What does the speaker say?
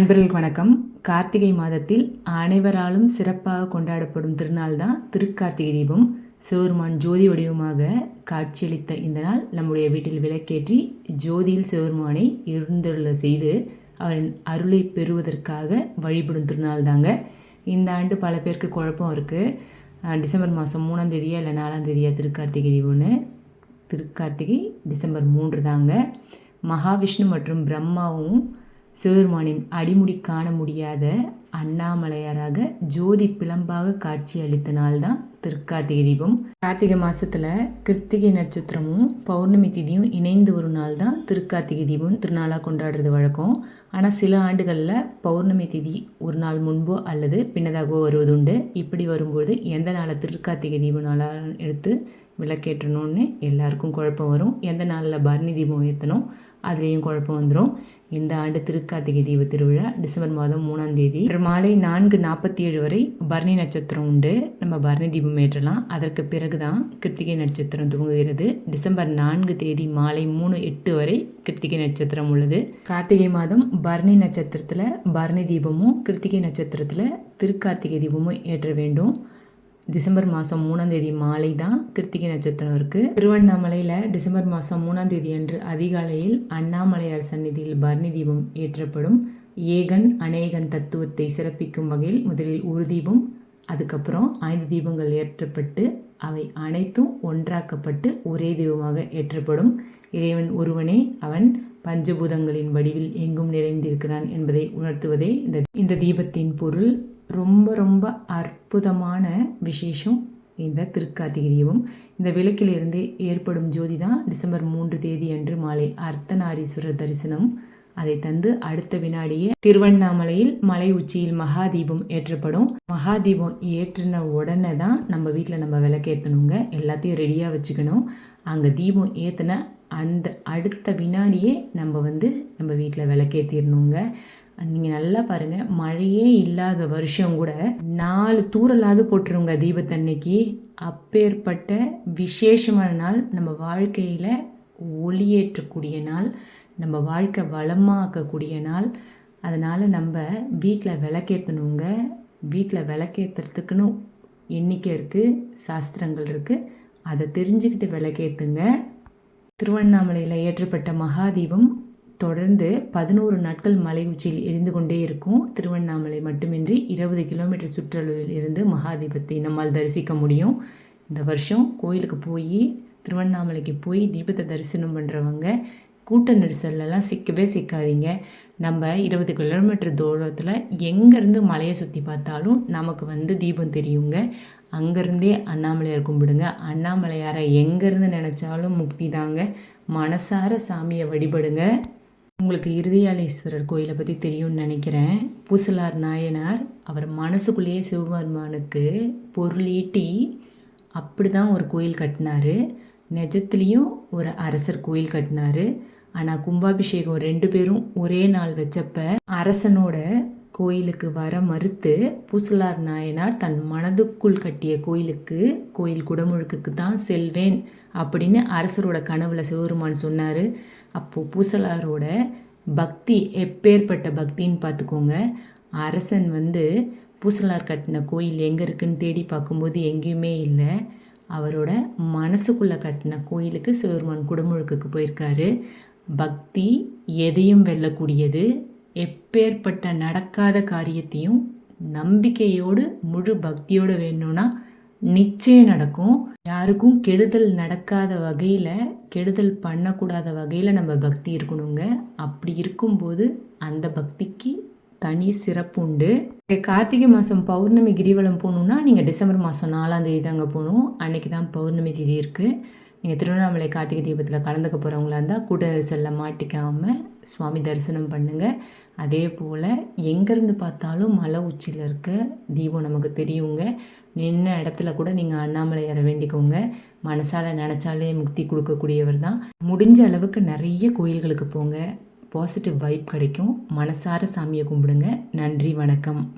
நண்பர்களுக்கு வணக்கம். கார்த்திகை மாதத்தில் அனைவராலும் சிறப்பாக கொண்டாடப்படும் திருநாள் தான் திருக்கார்த்திகை தீபம். சிவருமான் ஜோதி வடிவமாக காட்சியளித்த இந்த நாள் நம்முடைய வீட்டில் விளக்கேற்றி ஜோதியில் சிவருமானை இருந்தருள செய்து அவரின் அருளை பெறுவதற்காக வழிபடும் திருநாள் தாங்க. இந்த ஆண்டு பல பேருக்கு குழப்பம் இருக்குது டிசம்பர் மாதம் மூணாம் தேதியா இல்லை நாலாம் தேதியா திருக்கார்த்திகை தீபம்னு? திருக்கார்த்திகை டிசம்பர் மூன்று தாங்க. மகாவிஷ்ணு மற்றும் பிரம்மாவும் சிவபெருமானின் அடிமுடி காண முடியாத அண்ணாமலையாராக ஜோதி பிளம்பாக காட்சி அளித்த நாள் தான் திருக்கார்த்திகை தீபம். கார்த்திகை மாதத்தில் கிருத்திகை நட்சத்திரமும் பௌர்ணமி திதியும் இணைந்து ஒரு நாள் தான் திருக்கார்த்திகை தீபம் திருநாளாக கொண்டாடுறது வழக்கம். ஆனால் சில ஆண்டுகளில் பௌர்ணமி திதி ஒரு நாள் முன்போ அல்லது பின்னதாகவோ வருவது உண்டு. இப்படி வரும்போது எந்த நாளை திருக்கார்த்திகை தீபம் நாளாக எடுத்து விளக்கேற்றணும்னு எல்லாருக்கும் குழப்பம் வரும். எந்த நாளில் பரணி தீபம் ஏற்றணும் அதுலேயும் குழப்பம் வந்துடும் இந்த ஆண்டு திருக்கார்த்திகை தீப திருவிழா டிசம்பர் மாதம் மூணாம் தேதி. மாலை நான்கு நாற்பத்தி ஏழு வரை பரணி நட்சத்திரம் உண்டு. நம்ம பரணி தீபம் ஏற்றலாம் அதற்கு பிறகு தான் கிருத்திகை நட்சத்திரம் துவங்குகிறது. டிசம்பர் நான்கு தேதி மாலை மூணு எட்டு வரை கிருத்திகை நட்சத்திரம் உள்ளது. கார்த்திகை மாதம் பரணி நட்சத்திரத்தில் பரணி தீபமும் கிருத்திகை நட்சத்திரத்தில் திருக்கார்த்திகை தீபமும் ஏற்ற வேண்டும். டிசம்பர் மாதம் மூணாம் தேதி மாலை தான் கிருத்திகை நட்சத்திரம் இருக்குது திருவண்ணாமலையில் டிசம்பர் மாதம் மூணாம் தேதி அன்று அதிகாலையில் அண்ணாமலையார் சந்நிதியில் பரணி தீபம் ஏற்றப்படும். ஏகன் அநேகன் தத்துவத்தை சிறப்பிக்கும் வகையில் முதலில் ஒரு தீபம் அதுக்கப்புறம் ஐந்து தீபங்கள் ஏற்றப்பட்டு அவை அனைத்தும் ஒன்றாக்கப்பட்டு ஒரே தீபமாக ஏற்றப்படும். இறைவன் ஒருவனே அவன் பஞ்சபூதங்களின் வடிவில் எங்கும் நிறைந்திருக்கிறான் என்பதை உணர்த்துவதே இந்த இந்த தீபத்தின் பொருள் ரொம்ப ரொம்ப அற்புதமான விசேஷம் இந்த திருக்கார்த்திகை தீபம். இந்த விளக்கிலிருந்து ஏற்படும் ஜோதி தான் டிசம்பர் மூன்று தேதி அன்று மாலை அர்த்தநாரீஸ்வரர் தரிசனம். அதை தந்து அடுத்த வினாடியே திருவண்ணாமலையில் மலை உச்சியில் மகாதீபம் ஏற்றப்படும். மகாதீபம் ஏற்றின உடனே தான் நம்ம வீட்டில் நம்ம விளக்கேற்றணுங்க எல்லாத்தையும் ரெடியாக வச்சுக்கணும். அங்கே தீபம் ஏற்றின அந்த அடுத்த வினாடியே நம்ம வந்து நம்ம வீட்டில் விளக்கேற்றிடணுங்க நீங்கள் நல்லா பாருங்கள் மழையே இல்லாத வருஷம் கூட நாலு தூரலாவது போட்டுருங்க தீபத்தன்னைக்கு. அப்பேற்பட்ட விசேஷமான நாள் நம்ம வாழ்க்கையில் ஒளியேற்றக்கூடிய நாள் நம்ம வாழ்க்கை வளமாக்கக்கூடிய நாள். அதனால் நம்ம வீட்டில் விளக்கேற்றணுங்க வீட்டில் விளக்கேற்றுறதுக்குன்னு எண்ணிக்கை இருக்குது சாஸ்திரங்கள் இருக்குது அதை தெரிஞ்சுக்கிட்டு விளக்கேற்றுங்க திருவண்ணாமலையில் ஏற்றப்பட்ட மகாதீபம் தொடர்ந்து பதினோரு நாட்கள் மலை உச்சியில் இருந்து கொண்டே இருக்கும். திருவண்ணாமலை மட்டுமின்றி இருபது கிலோமீட்டர் சுற்றளவில் இருந்து மகாதீபத்தை நம்மால் தரிசிக்க முடியும். இந்த வருஷம் கோயிலுக்கு போய் திருவண்ணாமலைக்கு போய் தீபத்தை தரிசனம் பண்ணுறவங்க கூட்ட நெரிசல்லலாம் சிக்கவே சிக்காதீங்க. நம்ம இருபது கிலோமீட்டர் தூரத்தில் எங்கேருந்து மலையை சுற்றி பார்த்தாலும் நமக்கு வந்து தீபம் தெரியுங்க. அங்கேருந்தே அண்ணாமலையார் கும்பிடுங்க. அண்ணாமலையாரை எங்கேருந்து நினச்சாலும் முக்தி தாங்க. மனசார சாமியை வழிபடுங்க. உங்களுக்கு இருதயாலீஸ்வரர் கோயிலை பற்றி தெரியும்னு நினைக்கிறேன். பூசலார் நாயனார் அவர் மனசுக்குள்ளேயே சிவபெருமானுக்கு பொருளீட்டி அப்படி தான் ஒரு கோயில் கட்டினார். நிஜத்துலேயும் ஒரு அரசர் கோயில் கட்டினார். ஆனால் கும்பாபிஷேகம் ரெண்டு பேரும் ஒரே நாள் வச்சப்ப அரசனோட கோயிலுக்கு வர மறுத்து பூசலார் நாயனார் தன் மனதுக்குள் கட்டிய கோயிலுக்கு கோயில் குடமுழுக்குக்கு தான் செல்வேன் அப்படின்னு அரசரோட கனவுல சிவருமான் சொன்னார். அப்போது பூசலாரோட பக்தி எப்பேற்பட்ட பக்தின்னு பார்த்துக்கோங்க அரசன் வந்து பூசலார் கட்டின கோயில் எங்கே இருக்குன்னு தேடி பார்க்கும்போது எங்கேயுமே இல்லை. அவரோட மனசுக்குள்ளே கட்டின கோயிலுக்கு சிவருமான் குடமுழுக்குக்கு போயிருக்காரு. பக்தி எதையும் வெல்லக்கூடியது. எப்பேற்பட்ட நடக்காத காரியத்தையும் நம்பிக்கையோடு முழு பக்தியோடு வேணும்னா நிச்சயம் நடக்கும். யாருக்கும் கெடுதல் நடக்காத வகையில் கெடுதல் பண்ணக்கூடாத வகையில் நம்ம பக்தி இருக்கணுங்க. அப்படி இருக்கும்போது அந்த பக்திக்கு தனி சிறப்பு உண்டு. கார்த்திகை மாதம் பௌர்ணமி கிரிவலம் போகணுன்னா நீங்கள் டிசம்பர் மாதம் நாலாம் தேதி தாங்க போகணும். அன்றைக்கி தான் பௌர்ணமி தேதி இருக்குது நீங்கள் திருவண்ணாமலை கார்த்திகை தீபத்தில் கலந்துக்க போகிறவங்களா இருந்தால் கூட்ட நெரிசலில் மாட்டிக்காமல் சுவாமி தரிசனம் பண்ணுங்கள் அதே போல் எங்கேருந்து பார்த்தாலும் மலை உச்சியில் இருக்க தீபம் நமக்கு தெரியுங்க. நின்ன இடத்துல கூட நீங்கள் அண்ணாமலையாரை வேண்டிக்கோங்க. மனசால் நினச்சாலே முக்தி கொடுக்கக்கூடியவர் தான். முடிஞ்ச அளவுக்கு நிறைய கோயில்களுக்கு போங்க. பாசிட்டிவ் வைப் கிடைக்கும். மனசார சாமியை கும்பிடுங்க. நன்றி வணக்கம்.